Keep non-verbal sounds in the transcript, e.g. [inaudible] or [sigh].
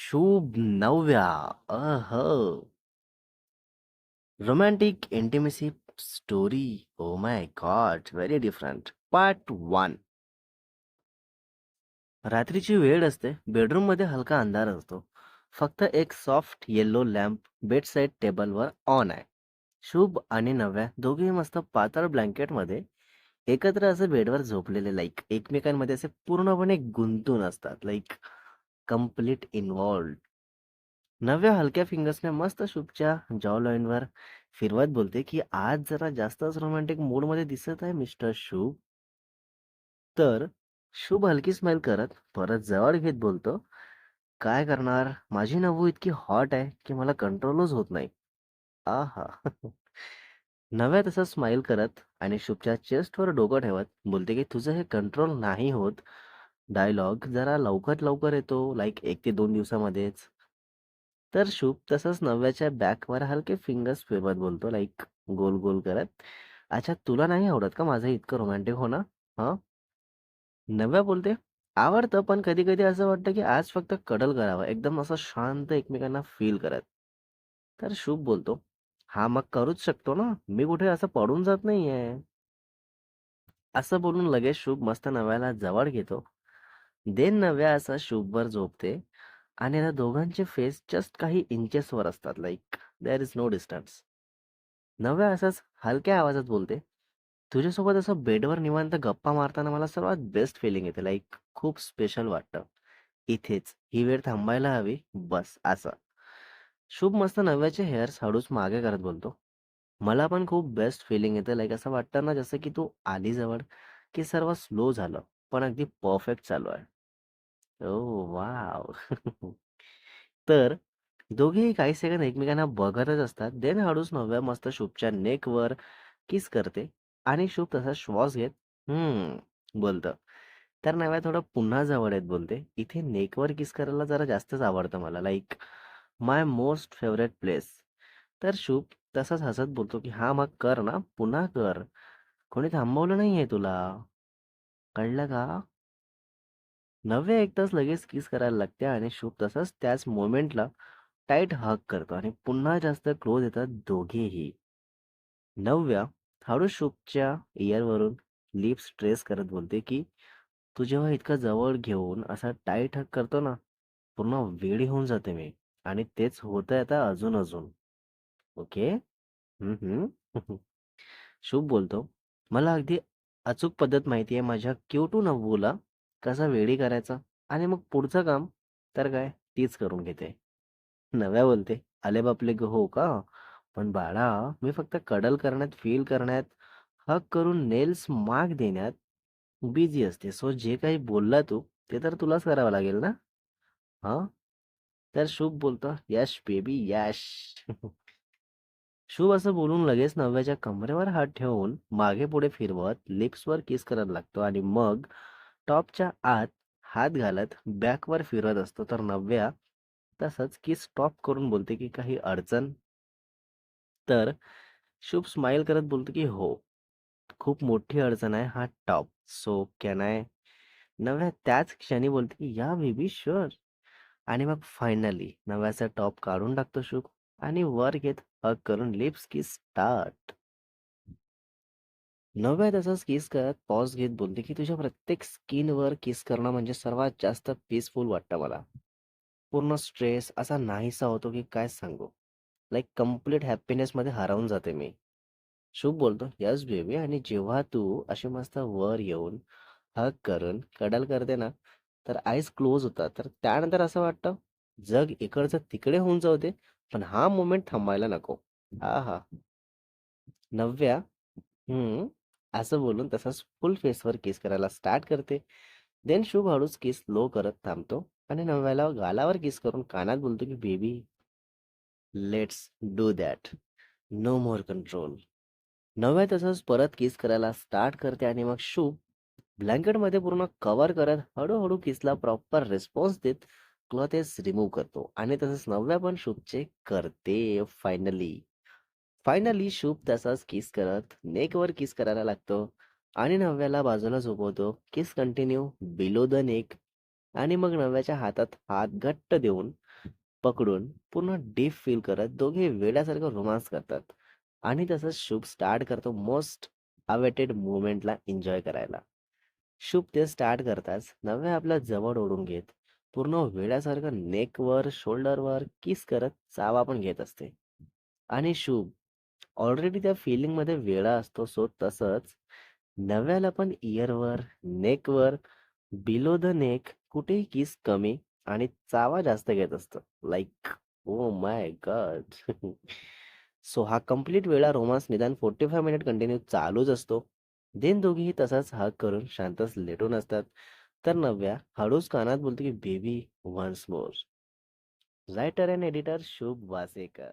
शुभ नवव्या अह. Romantic intimacy story oh my god very different part one रात्रीची वेळ असते. बेडरूममध्ये हलका अंधार असतो. फक्त एक सॉफ्ट येल्लो लॅम्प बेडसाईड टेबलवर ऑन आहे. शुभ आणि नव्या दोघेही मस्त पातळ ब्लँकेटमध्ये एकत्र असं बेडवर झोपलेले लाईक एकमेकांमध्ये असे पूर्णपणे गुंतून असतात. लाईक कंप्लीट इन्वॉल्ड नव्या हलक्या फिंगर्सने मस्त शुभच्या जॉ वर फिरवत बोलते की आज जरा जास्तच रोमॅन्टिक मूडमध्ये दिसत आहे मिस्टर शुभ. तर शुभ हलकी स्माइल करत परत जवळ घेत बोलतो काय करणार? माझी नवू इतकी हॉट आहे की मला कंट्रोलच होत नाही. आहा. नव्या तसा स्माइल करत आणि शुभच्या चेस्टवर डोकं ठेवत बोलते की तुझं हे कंट्रोल नाही होत. डायलॉग जरा लवकर लवकर येतो लाईक एक ते दोन दिवसामध्येच. तर शुभ तसंच नव्याच्या बॅकवर हलके फिंगर्स फिरवत बोलतो लाईक गोल गोल करत. अच्छा तुला नाही आवडत का माझं इतकं रोमॅन्टिक होणं? हा? नव्या बोलते. आवडतं पण कधी कधी असं वाटतं की आज फक्त कडल करावं. एकदम असं शांत एकमेकांना फील करत. तर शुभ बोलतो. हा मग करूच शकतो ना? मी कुठे असं पडून जात नाहीये. असं बोलून लगेच शुभ मस्त नव्याला जवळ घेतो. देन नव्या असा शुभवर झोपते आणि आता दोघांचे फेस जस्ट काही इंचेसवर असतात. Like there is no distance Navya असाच हलक्या आवाजात बोलते तुझ्यासोबत असं बेडवर निवांत गप्पा मारताना मला सर्वात बेस्ट फिलिंग येते. लाईक खूप स्पेशल वाटतं. इथेच ही वेळ थांबायला हवी. बस असं. शुभ मस्त नव्याचे हेअर्स हळूच मागे करत बोलतो. मला पण खूप बेस्ट फिलिंग येतं. लाईक असं वाटतं ना जसं की तू आली जवळ की सर्व स्लो झालं. पण अगदी परफेक्ट चालू आहे. Oh wow. तर दोघेही काही सेकंद एकमेकांना बघतच असतात. देन हळूच नव्या मस्त शुभच्या नेकवर किस करते आणि शुभ तसा श्वास घेत हम्म बोलतं. तर नव्या थोडं पुन्हा जवळ येत बोलते. इथे नेकवर किस करायला जरा जास्तच आवडतं मला. Like my most favourite place. तर शुभ तसाच हसत बोलतो की हा मग कर ना पुन्हा कर. कोणी थांबवलं नाहीये तुला? कळलं का? नव्या एक तास लगेच किस करायला लागते आणि शुभ तसाच त्याच मोमेंटला टाईट हग करतो आणि पुन्हा जास्त क्लोज येतात दोघेही. नव्या हळू शुभच्या इयरवरून लिप्स ट्रेस करत बोलते की तू जेव्हा इतका जवळ घेऊन असा टाईट हग करतो ना पूर्ण वेळी होऊन जाते मी आणि तेच होतंय आता अजून अजून. ओके? [laughs] शुभ बोलतो. मला अगदी अचूक पद्धत माहिती आहे माझ्या क्यू टू नव्वूला कसा वेळी करायचा आणि मग पुढचं काम तर काय तीच करून घेते. नव्या बोलते आले बापले ग हो का? पण बाळा मी फक्त कडल करण्यात फील करण्यात हक करून नेल्स मार्क देण्यात बिझी असते. सो जे काही बोलला तू ते तर तुलाच करावं लागेल ना? हा? तर शुभ बोलतो. यश बेबी यश. [laughs] शुभ असं बोलून लगेच नव्याच्या कमरेवर हात ठेवून मागे पुढे फिरवत लिप्सवर किस करायला लागतो आणि मग टॉपच्या आत हात घालत बॅकवर फिरत असतो. तर नव्या तसंच किस स्टॉप करून बोलते की काही अडचण तर शुभ स्माइल करत बोलतो की हो खूप मोठी अडचण आहे हा टॉप सो कॅन आय नव्या त्याच क्षणी बोलते की या बेबी शुअर आणि मग फायनली नव्याचा टॉप काढून टाकतो शुभ. आणि वर घेत हग करून लिप्स किस स्टार्ट नव्या तसंच किस करत पॉज घेत बोलते की तुझ्या प्रत्येक स्किनवर किस करणं म्हणजे सर्वात जास्त पीसफुल वाटतं मला. पूर्ण स्ट्रेस असा नाहीसा होतो की काय सांगू? लाईक कंप्लीट हॅपीनेसमध्ये हरवून जाते मी. शुभ बोलतो यस बेबी आणि जेव्हा तू अशी मस्त वर येऊन हग करून कडल करते ना तर आईज क्लोज होतात. तर त्यानंतर असं वाटतं जग इकडचं तिकडे होऊन जाऊ दे पण हा मोमेंट थांबायला नको. हा हा नव्या? हम्म. असं बोलून तसंच फुल फेसवर किस करायला स्टार्ट करते. देन शुभ हळूच किस लो करत थांबतो आणि नव्याला गालावर किस करून कानात बोलतो की baby let's do that no more control Navya तसंच परत किस करायला स्टार्ट करते आणि मग शुभ ब्लँकेटमध्ये पूर्ण कव्हर करत हळूहळू किसला प्रॉपर रिस्पॉन्स देत क्लॉथेस रिमूव्ह करतो. आणि तसंच नव्या पण शुभचे करते फायनली फायनली शुभ तसाच किस करत नेकवर किस करायला लागतो. आणि नव्याला बाजूला झोपवतो kiss continue below the neck आणि मग नव्याच्या हातात हात घट्ट देऊन पकडून पूर्ण डीप फील करत दोघे वेड्यासारखं रोमांस करतात. आणि तसंच शुभ स्टार्ट करतो मोस्ट अवेटेड मुवमेंटला एन्जॉय करायला. शुभ ते स्टार्ट करताच नव्या आपल्या जवळ ओढून घेत पूर्ण वेड्यासारखं नेकवर शोल्डरवर किस करत चावा पण घेत असते. आणि शुभ ऑलरेडी त्या फिलिंगमध्ये वेळा असतो सो तसंच नव्याला पण इयरवर नेकवर बिलो द नेक कुठेही किस कमी आणि चावा जास्त घेत असतो. Like oh my god so हा कंप्लीट वेळा रोमांस निदान फोर्टी फाय मिनिट कंटिन्यू चालूच असतो. देन दोघेही तसाच हक करून शांतच लेटून असतात. तर नव्या हळूच कानात बोलतो की baby once more writer and editor Shubh Wasekar.